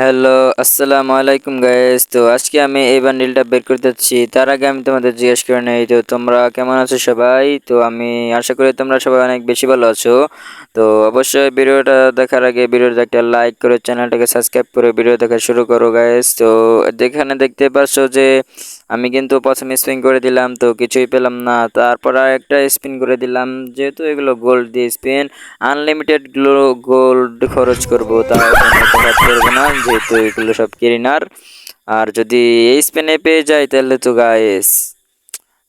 Hello, আসসালামু আলাইকুম guys তো আজকে আমি এই বান্ডিলটা বের করতে যাচ্ছি তার আগে আমি তোমাদের জিজ্ঞেস করে নেই, তো তোমরা কেমন আছো সবাই? তো আমি আশা করি তোমরা সবাই অনেক বেশি ভালো আছো। তো অবশ্যই ভিডিওটা দেখার আগে ভিডিওটা একটা লাইক করে চ্যানেলটাকে সাবস্ক্রাইব করে ভিডিও দেখা শুরু করো গাইস তো এখানে দেখতে পাচ্ছ যে আমি কিন্তু প্রথমে স্পিন করে দিলাম, তো কিছুই পেলাম না। তারপর আর একটা স্পিন করে দিলাম, যেহেতু এগুলো গোল্ড দিয়ে স্পিন আনলিমিটেড গোল্ড খরচ করব করব না। যেহেতু এগুলো সব কেরিনার আর যদি এই স্পেনে পেয়ে যাই তাহলে তো গায়েস।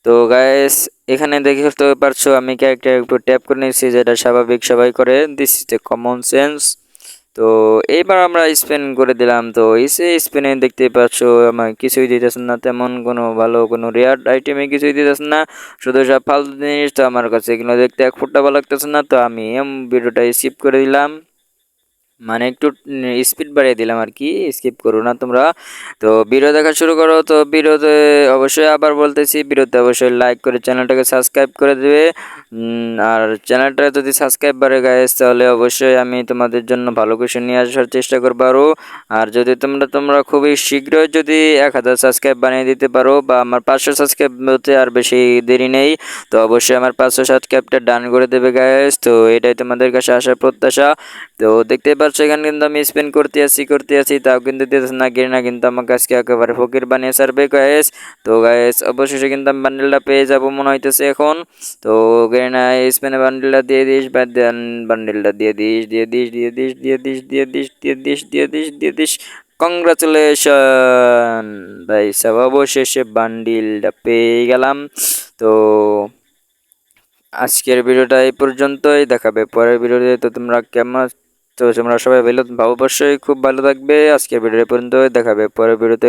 তো গায়েস, এখানে দেখতে পারছ, আমি ক্যারেক্টার একটু ট্যাপ করে নিয়েছি, যেটা স্বাভাবিক সবাই করে। This is a common sense তো এইবার আমরা স্পেন করে দিলাম। তো এসে স্পেনে দেখতে পাচ্ছ আমার কিছুই দিতেছেন না, তেমন কোনো ভালো কোনো রেয়ার আইটেমে কিছুই দিতেছেন না। শুধু সব ফালতু জিনিস তো আমার কাছে এগুলো দেখতে এক ফুটটা ভালো লাগতেছে না। তো আমি এম ভিডিওটা স্কিপ করে দিলাম। মানে একটু স্পিড বাড়িয়ে দিলাম আর কি স্কিপ করো না তোমরা। তো ভিডিও দেখা শুরু করো, তো ভিডিওতে অবশ্যই আবার বলতেছি ভিডিওতে অবশ্যই লাইক করে চ্যানেলটাকে সাবস্ক্রাইব করে দেবে। আর চ্যানেলটা যদি সাবস্ক্রাইব বাড়ে গাইস তাহলে অবশ্যই আমি তোমাদের জন্য ভালো কিছু নিয়ে আসার চেষ্টা করব আরও আর যদি তোমরা তোমরা খুবই শীঘ্রই যদি এক হাজার সাবস্ক্রাইব বানিয়ে দিতে পারো, বা আমার পাঁচশো সাবস্ক্রাইব হতে আর বেশি দেরি নেই, তো অবশ্যই আমার পাঁচশো সাবস্ক্রাইবটা ডান করে দেবে গাইস তো এটাই তোমাদের কাছে আসার প্রত্যাশা। তো দেখতে পাচ্ছ এখানে কিন্তু আমি স্পেন করতে আসি করতে আসি তাও কিন্তু দিতেছে না গেরিনা কিন্তু আমাকে আজকে একেবারে ফকির বানিয়ে সারবে গায়েস তো গায়েস অবশেষে কিন্তু আমি বান্ডেলটা পেয়ে যাব মনে হইতেছে এখন। তো গেরিনা স্পেনে বান্ডেলটা দিয়ে দিস, বা বান্ডেলটা দিয়ে দিস দিয়ে দিস দিয়ে দিস দিয়ে দিস দিয়ে দিস দিয়ে দিস দিয়ে দিস দিয়ে দিস। কংগ্রাচুলেশন ভাই, সব অবশেষে বান্ডিলটা পেয়ে গেলাম। তো, আজকের ভিডিওটা এই পর্যন্তই, দেখাবে পরের ভিডিওতে, তো তোমরা কেমন তো তোমরা সবাই ভালো অবশ্যই খুব ভালো থাকবে। আজকে ভিডিও পর্যন্ত দেখাবে পরের ভিডিওতে।